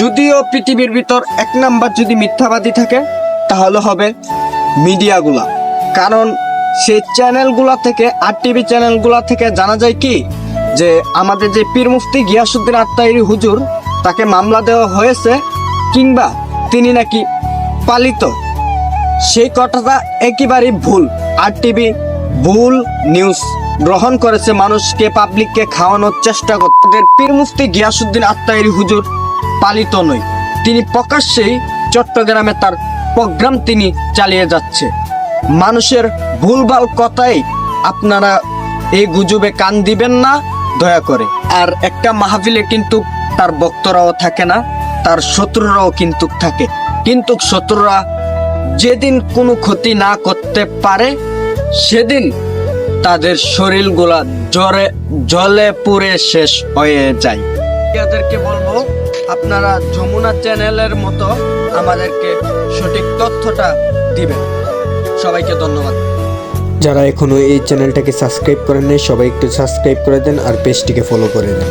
যদিও পৃথিবীর ভিতর এক নাম্বার যদি মিথ্যাবাদী থাকে, তাহলে হবে মিডিয়াগুলা। কারণ সেই চ্যানেলগুলা থেকে, আর টিভি চ্যানেলগুলা থেকে জানা যায় কি, যে আমাদের যে পীর মুফতি গিয়াসুদ্দিন আত্মাইরি হুজুর, তাকে মামলা দেওয়া হয়েছে কিংবা তিনি নাকি পালিত। সেই কথাটা একেবারেই ভুল। আর টিভি ভুল নিউজ গ্রহণ করেছে মানুষকে পাবলিককে খাওয়ানোর চেষ্টা করতে পীর মুফতি গিয়াসুদ্দিন আত্মাইরি হুজুর পালিত নয় তিনি প্রকাশ্যেই চট্টগ্রামে তার প্রোগ্রাম তিনি চালিয়ে যাচ্ছে। মানুষের ভুলভাল কথাই আপনারা এই গুজবে কান দিবেন না, দয়া করে। আর একটা মাহফিলে কিন্তু তার বক্তরাও থাকে না, তার শত্রুরাও কিন্তু থাকে। কিন্তু শত্রুরা যেদিন কোনো ক্ষতি না করতে পারে, সেদিন তাদের শরীরগুলা জ্বরে জলে পুড়ে শেষ হয়ে যায়। এদেরকে বলব, আপনারা যমুনা চ্যানেলের মতো আমাদেরকে সঠিক তথ্যটা দিবেন। সবাইকে ধন্যবাদ। যারা এখনও এই চ্যানেলটাকে সাবস্ক্রাইব করেন নাই সবাই একটু সাবস্ক্রাইব করে দেন আর পেজটিকে ফলো করে দেন।